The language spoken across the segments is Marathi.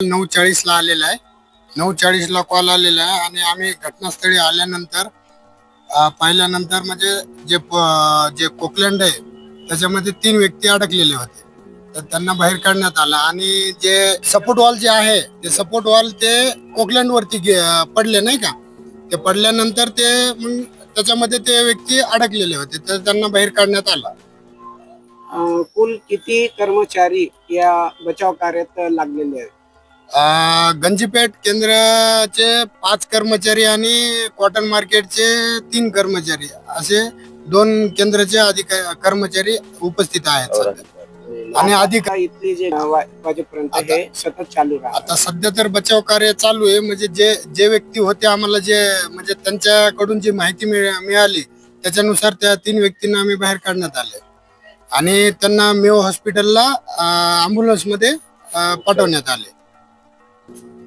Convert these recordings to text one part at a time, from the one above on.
नऊ चाळीसला आलेला आहे. नऊ चाळीसला कॉल आलेला आहे आणि आम्ही घटनास्थळी आल्यानंतर पाहिल्यानंतर म्हणजे जे जे कोकलँड आहे त्याच्यामध्ये तीन व्यक्ती अडकलेले होते. तर त्यांना बाहेर काढण्यात आला आणि जे सपोर्ट वॉल जे आहे ते सपोर्ट वॉल ते कोकलँड वरती गे- पडले नाही का? ते पडल्यानंतर ते मग त्याच्यामध्ये ते व्यक्ती अडकलेले होते तर त्यांना बाहेर काढण्यात आला. कुल किती कर्मचारी या बचाव कार्यात लागलेले आहेत? गंजीपेठ केंद्राचे पाच कर्मचारी आणि कॉटन मार्केटचे तीन कर्मचारी असे दोन केंद्राचे अधिकारी कर्मचारी उपस्थित आहेत सध्या. आणि अधिक आता इथली जे वा- वाजेपर्यंत हे सतत चालू राहत. आता सध्या तर बचाव कार्य चालू आहे. म्हणजे जे जे व्यक्ती होते आम्हाला जे म्हणजे त्यांच्याकडून जी माहिती मिळ- मिळाली त्याच्यानुसार त्या तीन व्यक्तींना आम्ही बाहेर काढण्यात आले. आणि त्यांना मेओ हॉस्पिटलला अँब्युलन्समध्ये अ, पाठवण्यात आले.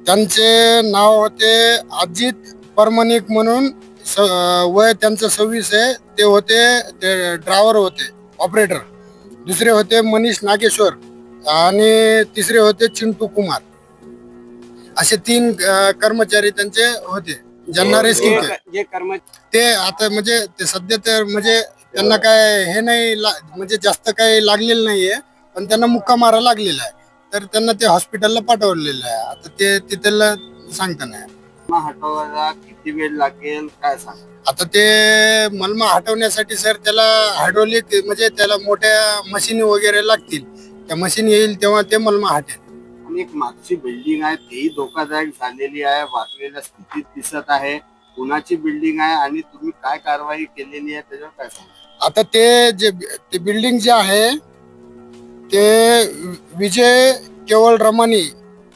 त्यांचे नाव होते अजित परमनिक म्हणून. स- वय त्यांचं सव्वीस आहे. ते होते ते ड्रायव्हर होते ऑपरेटर दुसरे होते मनीष नागेश्वर आणि तिसरे होते चिंटू कुमार. असे तीन अ, कर्मचारी त्यांचे होते ज्यांना रेस्क्यू केले. जे- ते आता म्हणजे ते सध्या तर म्हणजे त्यांना काय हे नाही ला- म्हणजे जास्त काही लागलेलं नाहीये पण त्यांना मुक्का मारा लागलेला आहे. तर त्यांना ते हॉस्पिटलला पाठवलेलं आहे. आता ते तिथलं सांगता नाही. हटवायला किती वेळ लागेल काय सांग? आता ते मलमा हटवण्यासाठी सर त्याला हायड्रोलिक म्हणजे त्याला मोठ्या मशीनी वगैरे लागतील. त्या मशीन येईल तेव्हा ते मलमा हटेल. आणि एक मागची बिल्डिंग आहे तेही धोकादायक झालेली आहे वाकलेल्या स्थितीत दिसत आहे. कुणाची बिल्डिंग आहे आणि तुम्ही काय कारवाई केलेली आहे त्याच्यावर काय सांगा? आता ते जे ते बिल्डिंग जे आहे ते विजय केवळ रमानी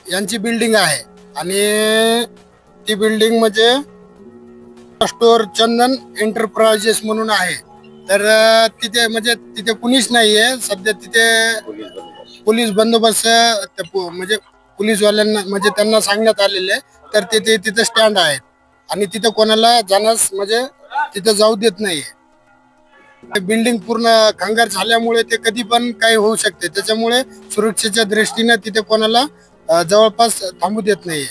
यांची बिल्डिंग आहे. आणि ती बिल्डिंग म्हणजे स्टोर चंदन एंटरप्राइजेस म्हणून आहे. तर तिथे म्हणजे तिथे कुणीच आहे सध्या तिथे पोलीस बंदोबस्त म्हणजे पोलीसवाल्यांना म्हणजे त्यांना सांगण्यात आलेले आहे. तर तिथे तिथे स्टँड आहेत. आणि तिथे कोणाला जाण्यास म्हणजे तिथे जाऊ देत नाहीये. बिल्डिंग पूर्ण खंगार झाल्यामुळे ते कधी पण काही होऊ शकते. त्याच्यामुळे सुरक्षेच्या दृष्टीने तिथे कोणाला जवळपास थांबू देत नाहीये.